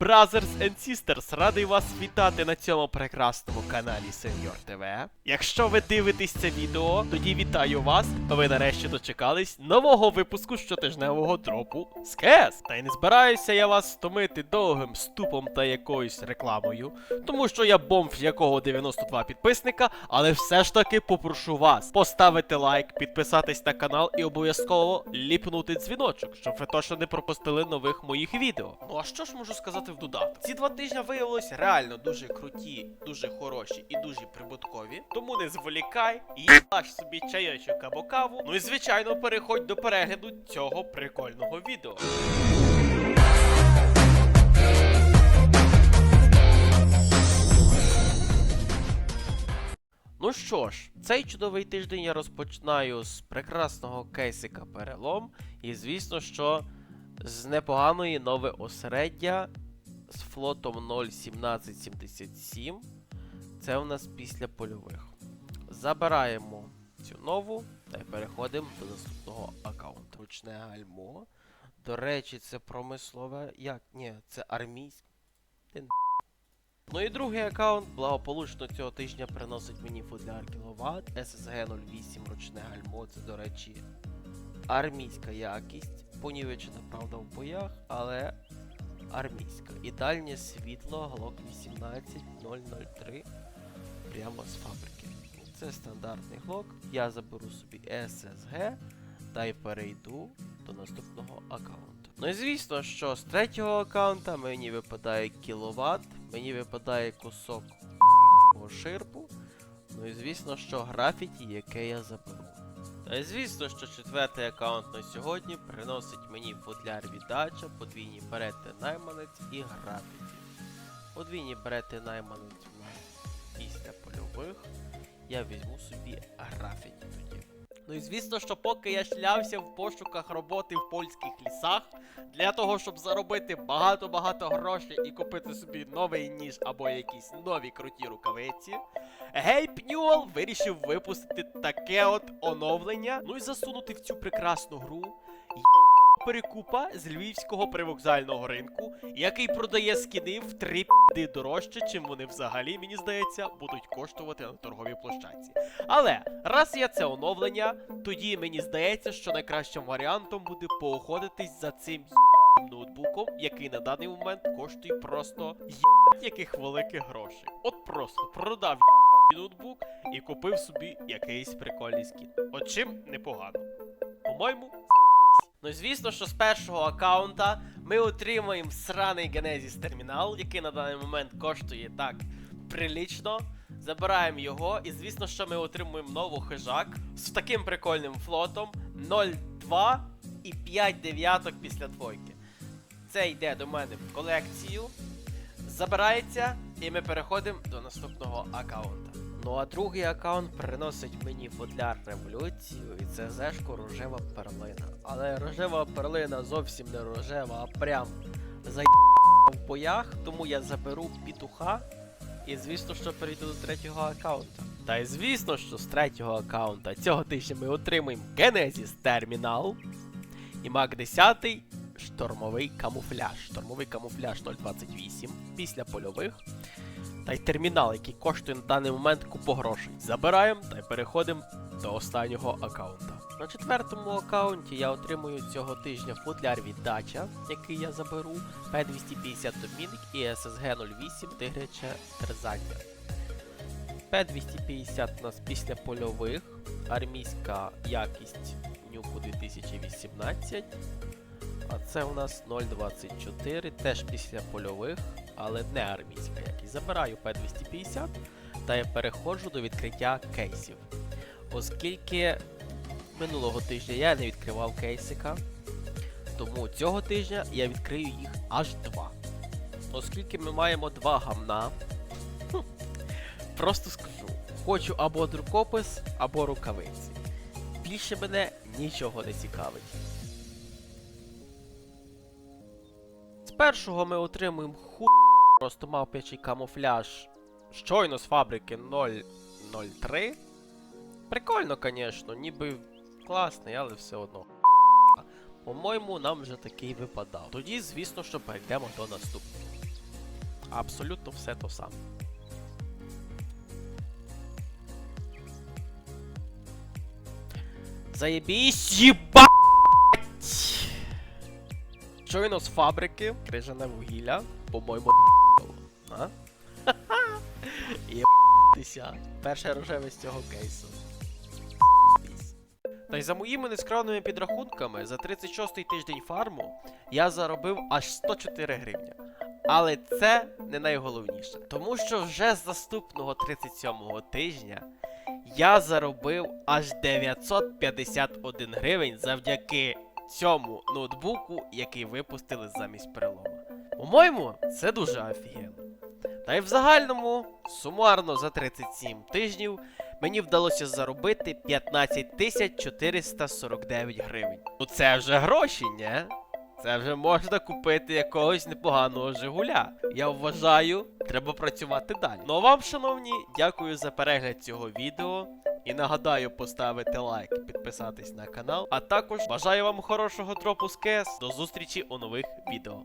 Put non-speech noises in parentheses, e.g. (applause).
Brothers and Sisters, радий вас вітати на цьому прекрасному каналі Senior TV. Якщо ви дивитесь це відео, тоді вітаю вас. Ви нарешті дочекались нового випуску щотижневого дропу з КС. Та й не збираюся я вас стомити довгим ступом та якоюсь рекламою, тому що я бомб, якого 92 підписника, але все ж таки попрошу вас поставити лайк, підписатись на канал і обов'язково ліпнути дзвіночок, щоб ви точно не пропустили нових моїх відео. Ну а що ж можу сказати в додаток? Ці два тижні виявилось реально дуже круті, дуже хороші і дуже прибуткові. Тому не зволікай їбаш собі чайочок або каву. Ну і звичайно переходь до перегляду цього прикольного відео. Ну що ж, цей чудовий тиждень я розпочинаю з прекрасного кейсика перелом. І звісно, що з непоганої нове осереддя з флотом 01777. Це у нас після польових. Забираємо цю нову та й переходимо до наступного аккаунту. Ручне гальмо. До речі, це промислове. Як? Ні, це армійське. Ну і другий аккаунт благополучно цього тижня приносить мені футляр кіловат, SSG 08 ручне гальмо, це, до речі, армійська якість. Понівечена, правда, в боях, але армійська. І дальнє світло Glock 18003 прямо з фабрики. Це стандартний глок. Я заберу собі SSG та й перейду до наступного аккаунту. Ну і звісно, що з третього аккаунта мені випадає кіловат, мені випадає кусок ширпу. Ну і звісно, що графіті, яке я заберу. Й звісно, що четвертий аккаунт на сьогодні приносить мені футляр віддача, подвійні берети найманець і графіті. Подвійні берети найманець після польових. Я візьму собі графіті тоді. Ну і звісно, що поки я шлявся в пошуках роботи в польських лісах, для того, щоб заробити багато-багато грошей і купити собі новий ніж або якісь нові круті рукавиці, Гейб Ньюел вирішив випустити таке от оновлення, ну і засунути в цю прекрасну гру перекупа з львівського привокзального ринку, який продає скіни в три пі дорожче, чим вони взагалі, мені здається, будуть коштувати на торговій площадці. Але раз є це оновлення, тоді мені здається, що найкращим варіантом буде поохотитись за цим ноутбуком, який на даний момент коштує просто й**ть яких великих грошей. От просто продав ноутбук і купив собі якийсь прикольний скін. От чим непогано. По-моєму, Ну, звісно, що з першого аккаунта ми отримуємо сраний Genesis термінал, який на даний момент коштує так прилічно. Забираємо його, і звісно, що ми отримуємо нову хижак з таким прикольним флотом 0,2 і 5 дев'яток після двойки. Це йде до мене в колекцію, забирається, і ми переходимо до наступного аккаунта. Ну а другий аккаунт приносить мені футляр революцію, і це зешко рожева перлина. Але рожева перлина зовсім не рожева, а прям за в боях, тому я заберу пітуха. І звісно, що перейду до третього аккаунта. Та й звісно, що з третього аккаунта цього тижня ми отримаємо Genesis Terminal і Мак 10 штормовий камуфляж. Штормовий камуфляж 028 після польових. Та й термінал, який коштує на даний момент купу грошей. Забираємо та й переходимо до останнього аккаунта. На четвертому аккаунті я отримую цього тижня футляр віддача, який я заберу, P250 Доміник і SSG 08 Тигряче Терзання. P250 у нас після польових, армійська якість нюку 2018. А це у нас 0.24, теж після польових, але не армійська якість. Забираю P250 та я переходжу до відкриття кейсів. Оскільки минулого тижня я не відкривав кейсика, тому цього тижня я відкрию їх аж два. Оскільки ми маємо два гамна, просто скажу, хочу або друкопис, або рукавиці. Більше мене нічого не цікавить. Першого ми отримуємо ху просто мавпячий камуфляж щойно з фабрики 003. Прикольно, звісно, ніби класний, але все одно. По-моєму, нам вже такий випадав. Тоді, звісно, що перейдемо до наступного. абсолютно все то саме. Заєбісь, єбать! Щойно з фабрики крижане вугілля, по-моєму, а? (laughs) Єбатися. Перше рожеве з цього кейсу. Та й за моїми нескромними підрахунками, за 36-й тиждень фарму я заробив аж 104 гривні. Але це не найголовніше. Тому що вже з наступного 37-го тижня я заробив аж 951 гривень завдяки цьому ноутбуку, який випустили замість перелома. По-моєму, це дуже офігенно. Та й в загальному, сумарно за 37 тижнів, мені вдалося заробити 15 тисяч 449 гривень. Ну це вже гроші, ні? Це вже можна купити якогось непоганого Жигуля. Я вважаю, треба працювати далі. Ну а вам, шановні, дякую за перегляд цього відео. І нагадаю поставити лайк, підписатись на канал. А також бажаю вам хорошого дропу з КС. До зустрічі у нових відео.